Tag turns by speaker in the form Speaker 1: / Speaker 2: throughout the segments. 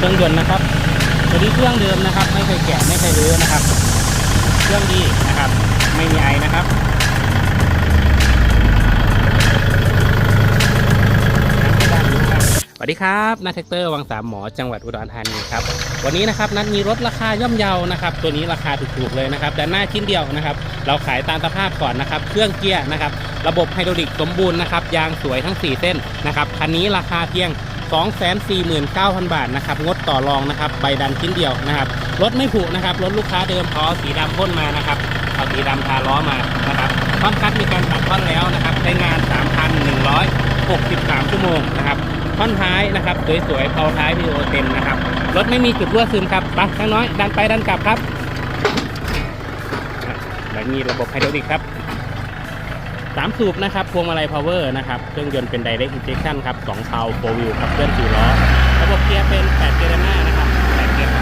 Speaker 1: เครื่องยนต์นะครับตัวนี้เครื่องเดิมนะครับ ไม่เคยแกะไม่เคยรื้อนะครับ เครื่องดีนะครับ ไม่มีไอนะครับสวัสดีครับนัทแท็กเตอร์วังสามหมอจังหวัดอุดรธานีครับวันนี้นะครับนัดมีรถราคาย่อมเยานะครับ ตัวนี้ราคาถูกๆเลยนะครับด้านหน้าชิ้นเดียวนะครับ เราขายตามสภาพก่อนนะครับ เครื่องเกียร์นะครับ ระบบไฮดรอลิกสมบูรณ์นะครับยางสวยทั้ง 4 เส้นนะครับคันนี้ราคาเพียง 249,000 บาทนะครับ งดต่อรองนะครับ ใบดันชิ้นเดียวนะครับ รถไม่ผุนะครับ รถลูกค้าเดิมเขาเอสีดำพ่นมานะครับ เอาสีดำทาล้อมานะครับท่อนคัดมีการตัดท่อนแล้วนะครับใช้งาน 3,163 ชั่วโมงนะครับ ท่อนท้ายนะครับ สวยๆเพาท้ายพีโอเต็มนะครับ รถไม่มีจุดรั่วซึมครับไปข้างน้อย ดันไปดันกลับครับอะแล้วมีระบบไฮดรอลิกครับ สามสูบนะครับพวงมาลัยพาวเวอร์นะครับเครื่องยนต์เป็น Direct Injection ครับสองเพาโฟวิวขับเคลื่อนสี่ล้อระบบเกียร์เป็น8เกียร์ด้านหน้านะครับ8เกียร์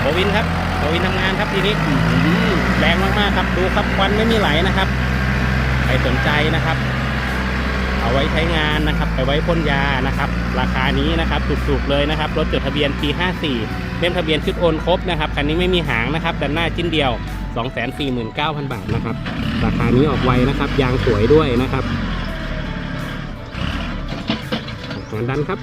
Speaker 1: โบวินครับโบวินทำงานครับทีนี้อื้อหือแรงมากๆครับดูครับควันไม่มีไหลนะครับใครสนใจนะครับ เอาไว้ใช้งานนะครับไปไว้พ่นยานะครับ ราคานี้นะครับสุดๆเลยนะครับรถจดทะเบียนปี 54เล่มทะเบียนชุดโอนครบนะครับคันนี้ไม่มีหางนะครับด้านหน้าชิ้นเดียว 249,000 บาทนะครับ ราคานี้ออกไวนะครับ ยางสวยด้วยนะครับงานดันครับ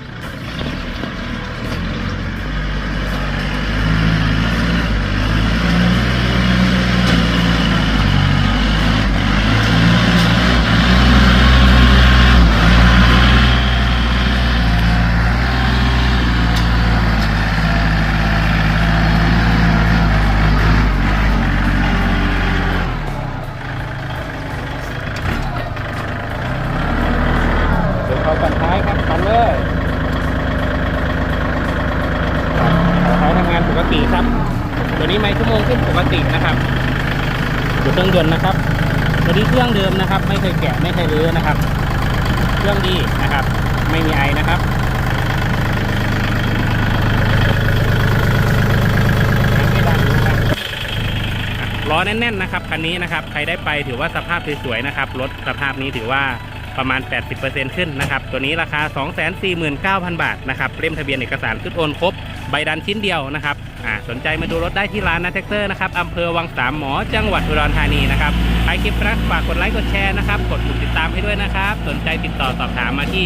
Speaker 1: เดี๋ยวเขาปัดท้ายครับปันเลยครับเขาท้ายทำงานปก ติครับ ตัวนี้ไม่ชั่วโมงขึ้นปกตินะครับดูเครื่องยนต์นะครับ ตัวนี้เครื่องเดิมนะครับ ไม่เคยแกะไม่เคยรื้อนะครับ เครื่องดีนะครับ ไม่มีไอนะครับไม่ดังนะครับล้อแน่นๆนะครับคันนี้นะครับ ใครได้ไปถือว่าสภาพสวยๆนะครับรถสภาพนี้ถือว่า ประมาณ 80%ขึ้นนะครับ ตัวนี้ราคา 249,000 บาทนะครับ เล่มทะเบียนเอกสารชุดโอนครบ ใบดันชิ้นเดียวนะครับอ่าสนใจมาดูรถได้ที่ร้านนะแท็กเตอร์นะครับอำเภอวังสามหมอจังหวัดอุดรธานีนะครับใครคลิปรักฝากกดไลค์กดแชร์นะครับกดปุ่มติดตามให้ด้วยนะครับ สนใจติดต่อสอบถามมาที่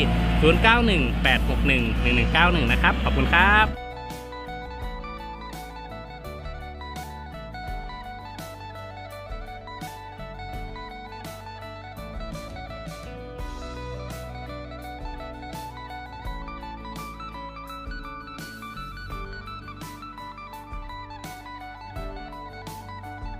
Speaker 1: 0918611191 นะครับ ขอบคุณครับ